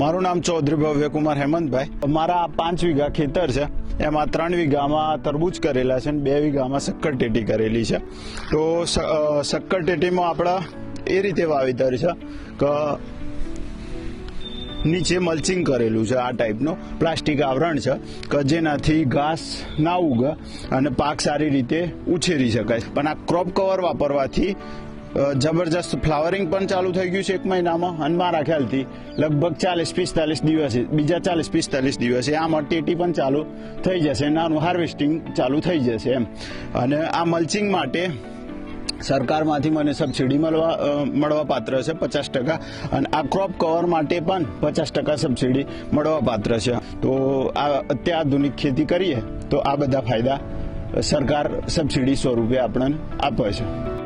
મારું નામ ચૌધરી ભવ્યકુમાર હેમંતભાઈ. મારા પાંચ વીઘા ખેતર છે. એમાં ત્રણ વીઘામાં તરબૂચ કરેલા છે અને બે વીઘામાં શક્કરટેટી કરેલી છે. તો શક્કરટેટીમાં આપણા એ રીતે વાવેતર છે કે નીચે મલ્ચિંગ કરેલું છે આ ટાઈપનું પ્લાસ્ટિક આવરણ છે કે જેનાથી ઘાસ ના ઉગે અને પાક સારી રીતે ઉછેરી શકાય. પણ આ ક્રોપ કવર વાપરવાથી જબરજસ્ત ફ્લાવરિંગ પણ ચાલુ થઈ ગયું છે એક મહિનામાં, અને મારા ખ્યાલથી લગભગ ચાલીસ પિસ્તાલીસ દિવસે, બીજા ચાલીસ પિસ્તાલીસ દિવસે આમાં ટેટી પણ ચાલુ થઈ જશે નાનું હાર્વેસ્ટિંગ ચાલુ થઈ જશે એમ. અને આ મલ્ચિંગ માટે સરકારમાંથી મને સબસિડી મળવા મળવા પાત્ર છે પચાસ ટકા, અને આ ક્રોપ કવર માટે પણ પચાસ ટકા સબસિડી મળવા પાત્ર છે. તો આ અત્યાધુનિક ખેતી કરીએ, તો આ બધા ફાયદા સરકાર સબસિડી સ્વરૂપે આપણને આપે છે.